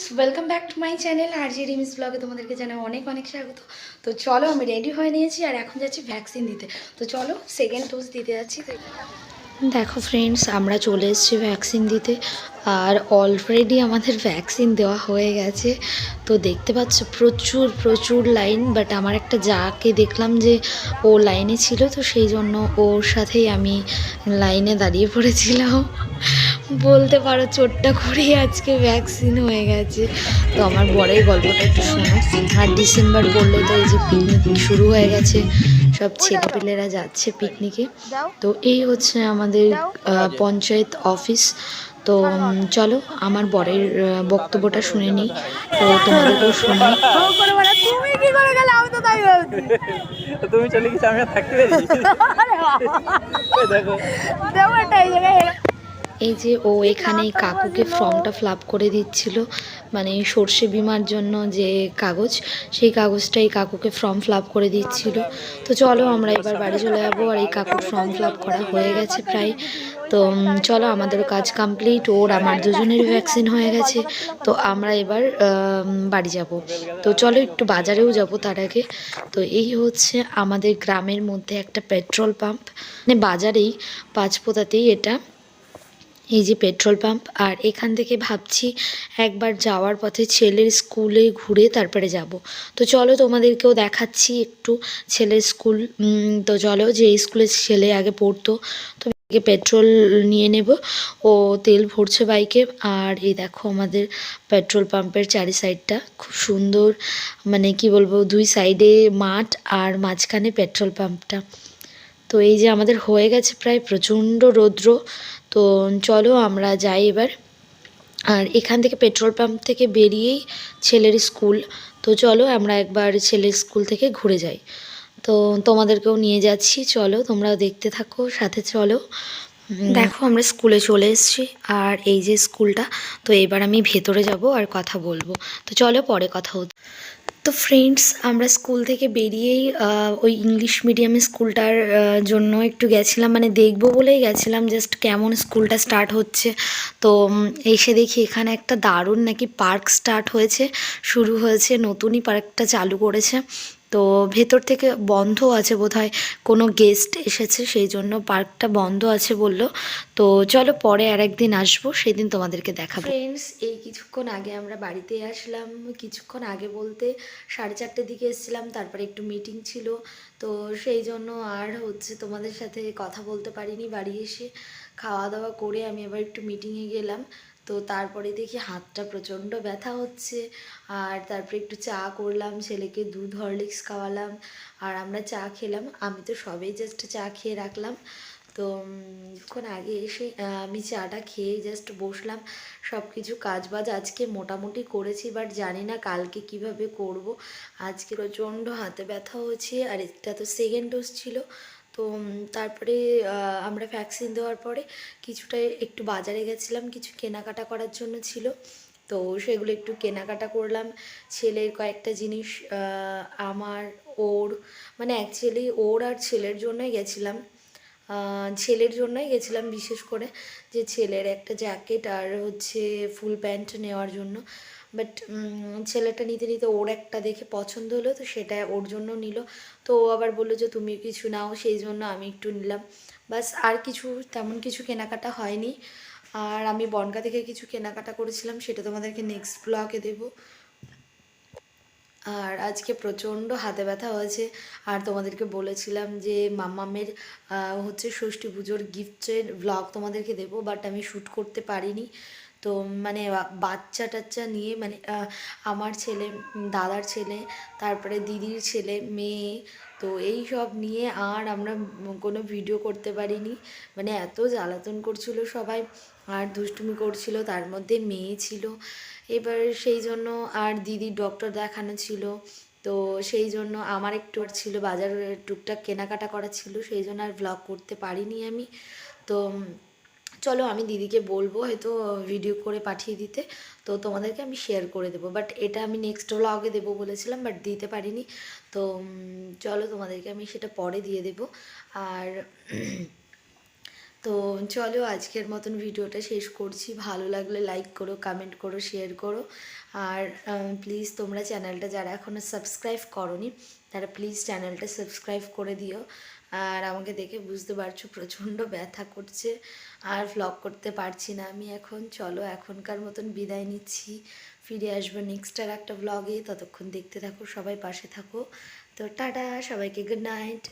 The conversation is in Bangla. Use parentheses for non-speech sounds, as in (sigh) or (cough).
Friends welcome back to my channel আর জি রিমিস ব্লগে তোমাদেরকে জানাই অনেক অনেক স্বাগত। তো চলো, আমি রেডি হয়ে নিয়েছি আর এখন যাচ্ছি ভ্যাকসিন দিতে। তো চলো সেকেন্ড ডোজ দিতে যাচ্ছি। দেখো ফ্রেন্ডস আমরা চলে এসেছি ভ্যাকসিন দিতে আর অলরেডি আমাদের ভ্যাকসিন দেওয়া হয়ে গেছে। তো দেখতে পাচ্ছ, প্রচুর প্রচুর লাইন বাট আমার একটা যাকে দেখলাম যে ও লাইনে ছিল, তো সেই জন্য ওর সাথেই আমি লাইনে দাঁড়িয়ে পড়েছিলাম। বলতে পারো চোটটা করে আজকে ভ্যাকসিন হয়ে গেছে। তো আমার বরের গল্পটা একটু শোনো। আর ডিসেম্বর পড়লে তো এই যে পিকনিক শুরু হয়ে গেছে সব ছেলেপেলেরা যাচ্ছে পিকনিকে তো এই হচ্ছে আমাদের পঞ্চায়েত অফিস তো চলো আমার বরের বক্তব্যটা শুনে নিই। তো তোমাদেরকেও শোনাই তুমি কি করে গেলে? আমি তো তাই ভাবছি। (laughs) তুমি চলে গেছো আমি আর থাকতে পারি (laughs) দেখো। দেখো একটা এই জায়গায়। হেলে- এই যে ও এখানে কাকুকে ফর্মটা ফিল করে দিচ্ছিল মানে সর্ষে বিমার জন্য যে কাগজ, সেই কাগজটা এই কাকুকে ফর্ম ফিল করে দিচ্ছিল। তো চলো আমরা এবার বাড়ি চলে যাব আর এই কাকুর ফর্ম ফিল করা হয়ে গেছে প্রায়। তো চলো আমাদেরও কাজ কমপ্লিট, ওর, আমার দুজনেরই ভ্যাকসিন হয়ে গেছে। তো আমরা এবার বাড়ি যাব। তো চলো একটু বাজারেও যাব তার আগে। তো এই হচ্ছে আমাদের গ্রামের মধ্যে একটা পেট্রোল পাম্প। মানে বাজারেই পাঁচপোতাতেই এটা এই যে পেট্রোল পাম্প, আর এখান থেকে ভাবছি একবার যাওয়ার পথে ছেলের স্কুলে ঘুরে তারপরে যাব। তো চলো তোমাদেরকেও দেখাচ্ছি একটু ছেলের স্কুল। তো চলো যে স্কুলে ছেলে আগে পড়তো, তো পেট্রোল নিয়ে নেব। ও তেল ভরছে বাইকে, আর এই দেখো আমাদের পেট্রোল পাম্পের চারি সাইডটা। খুব সুন্দর মানে কি বলব, দুই সাইডে মাঠ আর মাঝখানে পেট্রোল পাম্পটা। তো এই যে আমাদের হয়ে গেছে প্রায় প্রচণ্ড রৌদ্র, তো চলো আমরা যাই এবার। আর এখান থেকে পেট্রোল পাম্প থেকে বেরিয়েই ছেলের স্কুল, তো চলো আমরা একবার ছেলের স্কুল থেকে ঘুরে যাই। তো তোমাদেরকেও নিয়ে যাচ্ছি, চলো তোমরাও দেখতে থাকো, সাথে চলো। দেখো, আমরা স্কুলে চলে এসেছি, আর এই যে স্কুলটা, তো এবার আমি ভেতরে যাব আর কথা বলব। তো চলো পরে কথা হচ্ছে। তো ফ্রেন্ডস আমরা স্কুল থেকে বেরিয়েই ওই ইংলিশ মিডিয়ামে স্কুলটার জন্য একটু গেছিলাম। মানে দেখব বলেই গেছিলাম জাস্ট কেমন স্কুলটা স্টার্ট হচ্ছে। তো এসে দেখি এখানে একটা দারুণ নাকি পার্ক স্টার্ট হয়েছে, শুরু হয়েছে, নতুনই পার্কটা চালু করেছে। তো ভেতর থেকে বন্ধ আছে বোধহয়। কোনো গেস্ট এসেছে, সেই জন্য পার্কটা বন্ধ আছে বলল। তো চলো পরে আর একদিন আসব, সেদিন তোমাদেরকে দেখাবো। ফ্রেন্ডস এই কিছুক্ষণ আগে আমরা বাড়িতে আসলাম। কিছুক্ষণ আগে বলতে সাড়ে চারটের দিকে এসেছিলাম, তারপরে একটু মিটিং ছিল। তো সেই জন্য আর হচ্ছে তোমাদের সাথে কথা বলতে পারিনি বাড়ি এসে। খাওয়া দাওয়া করে আমি আবার একটু মিটিংয়ে গেলাম। তো তারপরে দেখি হাতটা প্রচণ্ড ব্যথা হচ্ছে। আর তারপরে একটু চা করলাম, ছেলেকে দুধ, হরলিক্স খাওয়ালাম, আর আমরা চা খেলাম। আমি তো সবেই জাস্ট চা খেয়ে রাখলাম। তো কিছুক্ষণ আগে এসে আমি চাটা খেয়ে জাস্ট বসলাম। সব কিছু কাজ বাজ আজকে মোটামুটি করেছি বাট জানি না কালকে কীভাবে করব। আজকে প্রচণ্ড হাতে ব্যথা হয়েছে আর এটা তো সেকেন্ড ডোজ ছিল। তো তারপরে আমরা ভ্যাকসিন দেওয়ার পরে কিছুটা একটু বাজারে গেছিলাম, কিছু কেনাকাটা করার জন্য ছিল। তো সেগুলো একটু কেনাকাটা করলাম। ছেলের কয়েকটা জিনিস আমার, ওর মানে অ্যাকচুয়ালি ওর আর ছেলের জন্যই গেছিলাম। ছেলের জন্যই গেছিলাম বিশেষ করে যে ছেলের একটা জ্যাকেট আর হচ্ছে ফুল প্যান্ট নেওয়ার জন্য। বাট ছেলেটা নিতে নিতে ওর একটা দেখে পছন্দ হলো, তো সেটা ওর জন্য নিল। তো ও আবার বলল যে তুমি কিছু নাও, সেই জন্য আমি একটু নিলাম। বাস আর কিছু, তেমন কিছু কেনাকাটা হয়নি। আর আমি বনগা থেকে কিছু কেনাকাটা করেছিলাম, সেটা তোমাদেরকে নেক্সট ব্লগে দেবো। আর আজকে প্রচণ্ড হাতে ব্যথা হয়েছে। আর তোমাদেরকে বলেছিলাম যে মামামের হচ্ছে ষষ্ঠী পুজোর গিফটের ব্লগ তোমাদেরকে দেবো বাট আমি শ্যুট করতে পারিনি। তো মানে বাচ্চা টাচ্চা নিয়ে মানে আমার ছেলে দাদার ছেলে, তারপরে দিদির ছেলে, মেয়ে তো এই সব নিয়ে আর আমরা কোনো ভিডিও করতে পারিনি। মানে এত জ্বালাতন করছিল সবাই, আর দুষ্টুমি করছিল, তার মধ্যে মেয়ে ছিল। এবার সেই জন্য আর দিদির ডক্টর দেখানো ছিল। তো সেই জন্য আমার একটু ছিল, বাজার টুকটাক কেনাকাটা করা ছিল, সেই জন্য আর ব্লগ করতে পারিনি আমি। তো চলো আমি দিদিকে বলব হয়তো ভিডিও করে পাঠিয়ে দিতে। তো তোমাদেরকে আমি শেয়ার করে দেবো। বাট এটা আমি নেক্সট ব্লগে দেবো বলেছিলাম বাট দিতে পারিনি। তো চলো তোমাদেরকে আমি সেটা পরে দিয়ে দেবো। আর, (clears throat) তো চলো আজকের মতন ভিডিওটা শেষ করছি। ভালো লাগলে লাইক করো কমেন্ট করো শেয়ার করো। আর প্লিজ তোমরা চ্যানেলটা যারা এখনও সাবস্ক্রাইব করনি, তারা প্লিজ চ্যানেলটা সাবস্ক্রাইব করে দিও। আর আমাকে দেখে বুঝতে পারছ প্রচণ্ড ব্যথা করছে, আর ভ্লগ করতে পারছি না আমি এখন। চলো এখনকার মতন বিদায় নিচ্ছি। ফিরে আসব নেক্সট আর একটা ব্লগে ততক্ষণ দেখতে থাকো, সবাই পাশে থাকো। তো টাটা, সবাইকে গুড নাইট